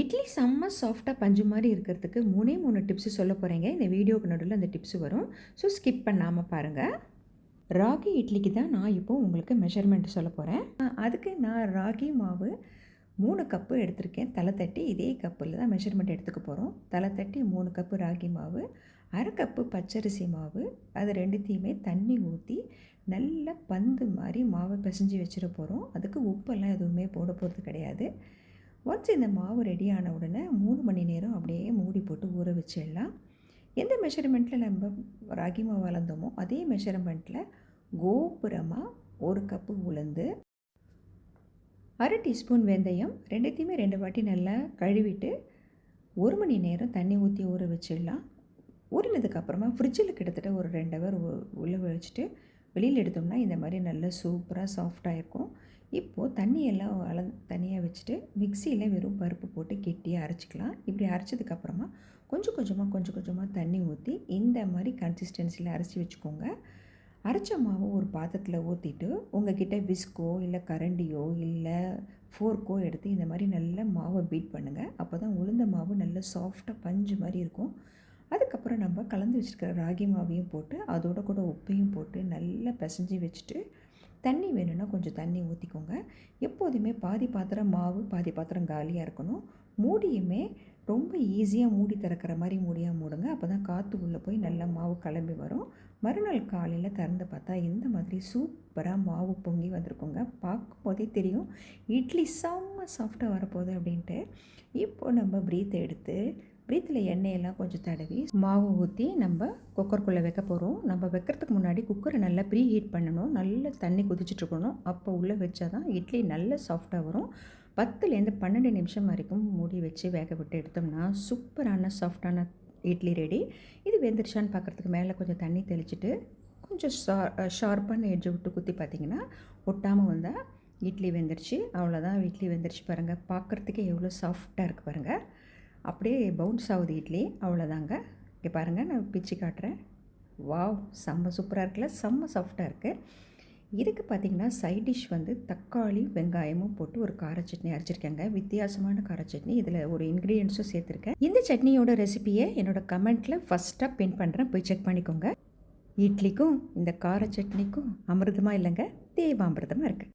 இட்லி செம்ம சாஃப்டாக பஞ்சு மாதிரி இருக்கிறதுக்கு மூணே மூணு டிப்ஸு சொல்ல போகிறீங்க இந்த வீடியோக்கு நடுவில் அந்த டிப்ஸு வரும். ஸோ ஸ்கிப் பண்ணாமல் பாருங்கள் ராகி இட்லிக்கு தான் நான் இப்போ உங்களுக்கு மெஷர்மெண்ட் சொல்ல போகிறேன் அதுக்கு நான் ராகி மாவு மூணு கப்பு எடுத்திருக்கேன். தலை தட்டி இதே கப்பில் தான் மெஷர்மெண்ட் எடுத்துக்க போகிறோம் தலை தட்டி மூணு கப்பு ராகி மாவு அரை கப்பு பச்சரிசி மாவு அது ரெண்டுத்தையுமே தண்ணி ஊற்றி நல்ல பந்து மாதிரி மாவை பிசைஞ்சு வச்சிட போகிறோம் அதுக்கு உப்பெல்லாம் எதுவுமே போட போகிறது கிடையாது. ஒன்ஸ் இந்த மாவு ரெடி ஆன உடனே மூணு மணி நேரம் அப்படியே மூடி போட்டு ஊற வச்சிடலாம். எந்த மெஷர்மெண்ட்டில் நம்ம ராகி மாவு வளர்ந்தோமோ அதே மெஷர்மெண்ட்டில் கோபுரமாக ஒரு கப்பு உளுந்து அரை டீஸ்பூன் வெந்தயம் ரெண்டுத்தையுமே ரெண்டு வாட்டி நல்லா கழுவிட்டு ஒரு மணி நேரம் தண்ணி ஊற்றி ஊற வச்சிடலாம். ஊறினதுக்கப்புறமா ஃப்ரிட்ஜில் கிட்டத்தட்ட ஒரு ரெண்டு ஹவர் உள்ளே வச்சுட்டு வெளியில் எடுத்தோம்னா இந்த மாதிரி நல்லா சூப்பராக சாஃப்டாக இருக்கும். இப்போது தண்ணியெல்லாம் அள தனியாக வச்சுட்டு மிக்சியில் வெறும் பருப்பு போட்டு கெட்டியாக அரைச்சிக்கலாம். இப்படி அரைச்சதுக்கப்புறமா கொஞ்சம் கொஞ்சமாக கொஞ்சம் கொஞ்சமாக தண்ணி ஊற்றி இந்த மாதிரி கன்சிஸ்டன்சியில் அரைச்சி வச்சுக்கோங்க. அரைச்ச மாவு ஒரு பாத்திரத்தில் ஊற்றிட்டு உங்ககிட்ட விஸ்கோ இல்லை கரண்டியோ இல்லை ஃபோர்க்கோ எடுத்து இந்த மாதிரி நல்லா மாவை பீட் பண்ணுங்கள் அப்போ தான் உளுந்த மாவு நல்லா சாஃப்டாக பஞ்சு மாதிரி இருக்கும். அதுக்கப்புறம் நம்ம கலந்து வச்சுருக்கிற ராகி மாவையும் போட்டு அதோட கூட உப்பையும் போட்டு நல்லா பிசைஞ்சு வச்சுட்டு தண்ணி வேணும்னா கொஞ்சம் தண்ணி ஊற்றிக்கோங்க எப்போதுமே பாதி பாத்திரம் மாவு பாதி பாத்திரம் காலியாக இருக்கணும். மூடியுமே ரொம்ப ஈஸியாக மூடி திறக்கிற மாதிரி மூடியாக மூடுங்க. அப்போ தான் காற்று உள்ளே போய் நல்லா மாவு கிளம்பி வரும். மறுநாள் காலையில் திறந்து பார்த்தா இந்த மாதிரி சூப்பராக மாவு பொங்கி வந்திருக்குங்க. பார்க்கும்போதே தெரியும். இட்லி செம்ம சாஃப்டாக வரப்போகுது அப்படின்ட்டு. இப்போது நம்ம ப்ரீத்தை எடுத்து பிரீத்தில் எண்ணெயெல்லாம் கொஞ்சம் தடவி மாவு ஊற்றி நம்ம குக்கருக்குள்ளே வைக்க போகிறோம் நம்ம வைக்கிறதுக்கு முன்னாடி குக்கரை நல்லா ப்ரீ ஹீட் பண்ணணும். நல்ல தண்ணி கொதிச்சுட்ருக்கணும் அப்போ உள்ளே வச்சா தான் இட்லி நல்ல சாஃப்டாக வரும். பத்துலேருந்து பன்னெண்டு நிமிஷம் வரைக்கும் மூடி வச்சு வேக விட்டு எடுத்தோம்னா சூப்பரான சாஃப்டான இட்லி ரெடி இது வெந்துருச்சான்னு பார்க்குறதுக்கு மேலே கொஞ்சம் தண்ணி தெளிச்சுட்டு கொஞ்சம் ஷா ஷார்ப்பான எட்ஜை விட்டு குத்தி பார்த்தீங்கன்னா ஒட்டாமல் வந்தால் இட்லி வெந்துருச்சு. அவ்வளோதான் இட்லி வெந்துருச்சு பாருங்கள் பார்க்குறதுக்கே எவ்வளோ சாஃப்டாக இருக்குது பாருங்கள் அப்படியே பவுன்ஸ் ஆகுது இட்லி. அவ்வளோதாங்க. இங்கே பாருங்கள் நான் பிச்சு காட்டுறேன். வாவ் செம்ம சூப்பராக இருக்குல்ல? செம்ம சாஃப்டாக இருக்குது இதுக்கு பார்த்திங்கன்னா சைட் டிஷ் வந்து தக்காளி வெங்காயமும் போட்டு ஒரு கார சட்னி அரைச்சிருக்கேங்க. வித்தியாசமான கார சட்னி. இதில் ஒரு இன்க்ரீடியன்ஸும் சேர்த்துருக்கேன். இந்த சட்னியோட ரெசிபியை என்னோடய கமெண்ட்டில் ஃபஸ்ட்டாக பின் பண்ணுறேன் போய் செக் பண்ணிக்கோங்க. இட்லிக்கும் இந்த கார சட்னிக்கும் அமிர்தமாக இல்லைங்க? தேவாமிர்தமாக இருக்குது